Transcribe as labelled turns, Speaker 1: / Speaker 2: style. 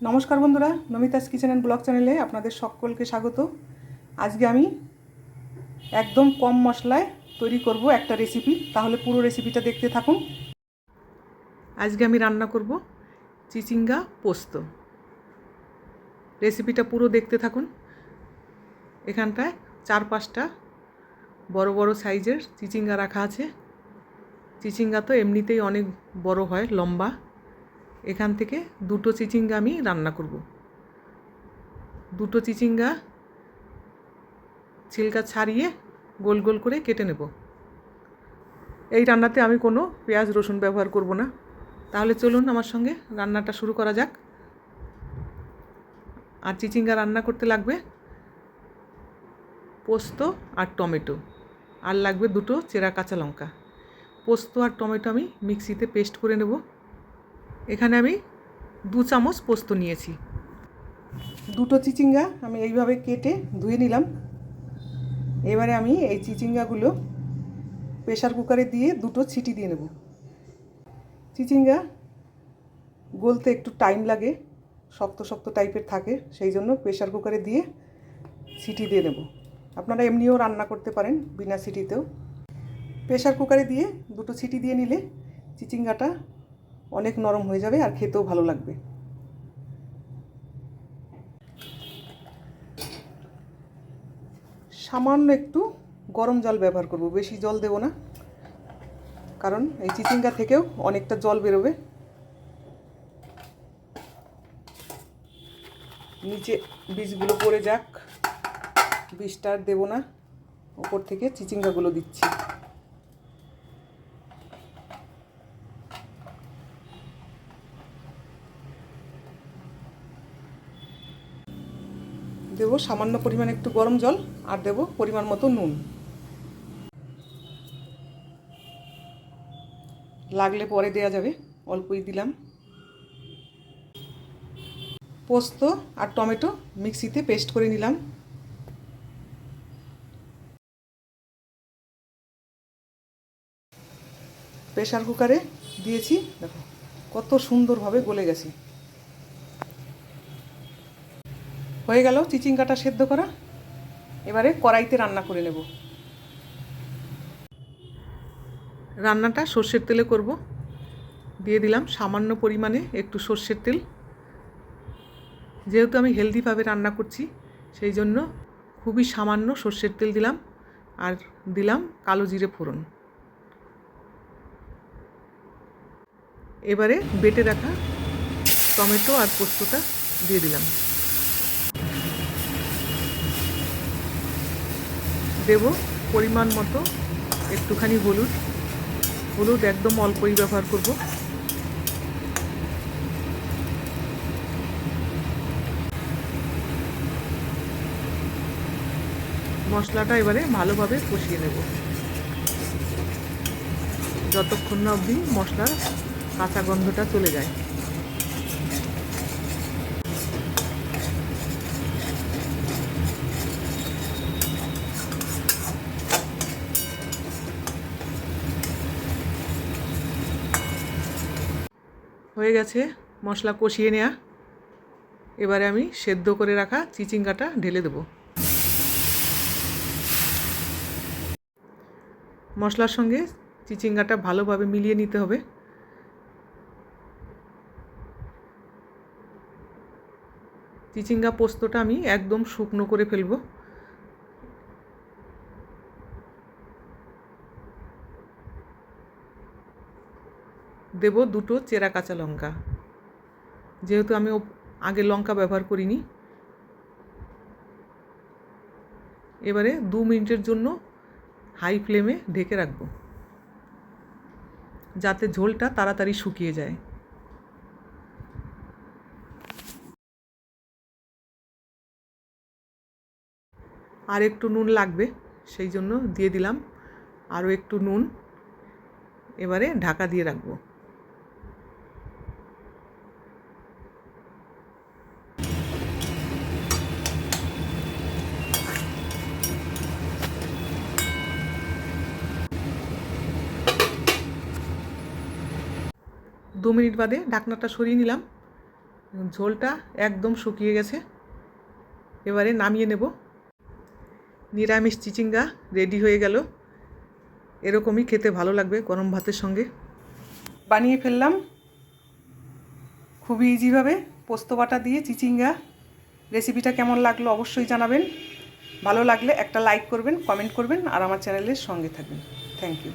Speaker 1: নমস্কার বন্ধুরা, নমিতাস kitchen and blog চ্যানেলে আপনাদের সকলকে স্বাগত। আজকে আমি একদম কম মশলায় তৈরি করব একটা রেসিপি তাহলে পুরো রেসিপিটা দেখতে থাকুন। আজকে আমি রান্না করব চিচিঙ্গা পোস্ত। রেসিপিটা পুরো দেখতে থাকুন। এখানটায় চার পাঁচটা বড় বড় সাইজের চিচিঙ্গা রাখা আছে। চিচিঙ্গা তো এমনিতেই অনেক বড় হয়, লম্বা। এখান থেকে দুটো চিচিঙ্গা আমি রান্না করব। দুটো চিচিঙ্গা ছিলকা ছাড়িয়ে গোল গোল করে কেটে নেব। এই রান্নাতে আমি কোনো পেঁয়াজ, রসুন ব্যবহার করব না। তাহলে চলুন আমার সঙ্গে রান্নাটা শুরু করা যাক। আর চিচিঙ্গা রান্না করতে লাগবে পোস্ত আর টমেটো। আর লাগবে দুটো চেরা কাঁচা লঙ্কা। পোস্ত আর টমেটো আমি মিক্সিতে পেস্ট করে নেব। এখানে আমি দু চামচ পোস্ত নিয়েছি। দুটো চিচিঙ্গা আমি এইভাবে কেটে ধুয়ে নিলাম। এবারে আমি এই চিচিঙ্গাগুলো প্রেশার কুকারে দিয়ে দুটো ছিটি দিয়ে নেব। চিচিঙ্গা গলতে একটু টাইম লাগে, শক্ত শক্ত টাইপের থাকে, সেই জন্য প্রেশার কুকারে দিয়ে সিটি দিয়ে নেব। আপনারা এমনিও রান্না করতে পারেন বিনা সিটিতেও প্রেশার কুকারে দিয়ে দুটো সিটি দিয়ে নিলে চিচিঙ্গাটা অনেক নরম হয়ে যাবে আর খেতেও ভালো লাগবে। সামান্য একটু গরম জল ব্যবহার করব, বেশি জল দেব না। কারণ এই চিচিঙ্গা থেকেও অনেকটা জল বেরোবে। নিচে বীজগুলো পড়ে যাক। বীজটা আর দেবো না। ওপর থেকে চিচিঙ্গাগুলো দিচ্ছি। দেব সামান্য পরিমাণ একটু গরম জল আর দেব পরিমাণ মতো নুন। লাগলে পরে দেয়া যাবে, অল্পই দিলাম। পোস্ত আর টমেটো মিক্সিতে পেস্ট করে নিলাম। প্রেশার কুকারে দিয়েছি, দেখো, কত সুন্দরভাবে গলে গেছে। হয়ে গেল চিচিঙ্গাটা সেদ্ধ করা। এবারে কড়াইতে রান্না করে নেব। রান্নাটা সর্ষের তেলে করব। দিয়ে দিলাম সামান্য পরিমাণে একটু সর্ষের তেল। যেহেতু আমি হেলদিভাবে রান্না করছি, সেই জন্য খুবই সামান্য সর্ষের তেল দিলাম আর দিলাম কালো জিরে ফোড়ন। এবারে বেটে রাখা টমেটো আর পোস্তটা দিয়ে দিলাম। দেব পরিমাণ মতো, একটুখানি হলুদ। হলুদ একদম অল্পই ব্যবহার করব। মশলাটা এবারে ভালোভাবে কষিয়ে নেব। যতক্ষণ না অবধি মশলার কাঁচা গন্ধটা চলে যায়। হয়ে গেছে, মশলা কষিয়ে নেওয়া এবারে আমি সেদ্ধ করে রাখা চিচিঙ্গাটা ঢেলে দেব। মশলার সঙ্গে চিচিঙ্গাটা ভালোভাবে মিলিয়ে নিতে হবে। চিচিঙ্গা পোস্তটা আমি একদম শুকনো করে ফেলব। দেব দুটো চেরা কাঁচা লঙ্কা। যেহেতু আমি আগে লঙ্কা ব্যবহার করিনি। এবারে দু মিনিটের জন্য হাই ফ্লেমে ঢেকে রাখব। যাতে ঝোলটা তাড়াতাড়ি শুকিয়ে যায়। আর একটু নুন লাগবে, সেই জন্য দিয়ে দিলাম। আরও একটু নুন। এবারে ঢাকা দিয়ে রাখব। দু মিনিট বাদে ঢাকনাটা সরিয়ে নিলাম। ঝোলটা একদম শুকিয়ে গেছে। এবারে নামিয়ে নেব। নিরামিষ চিচিঙ্গা রেডি হয়ে গেল। এরকমই খেতে ভালো লাগবে গরম ভাতের সঙ্গে। বানিয়ে ফেললাম। খুবই ইজিভাবে পোস্ত বাটা দিয়ে চিচিঙ্গা। রেসিপিটা কেমন লাগল অবশ্যই জানাবেন। ভালো লাগলে একটা লাইক করবেন কমেন্ট করবেন, আর আমার চ্যানেলের সঙ্গে থাকবেন। Thank you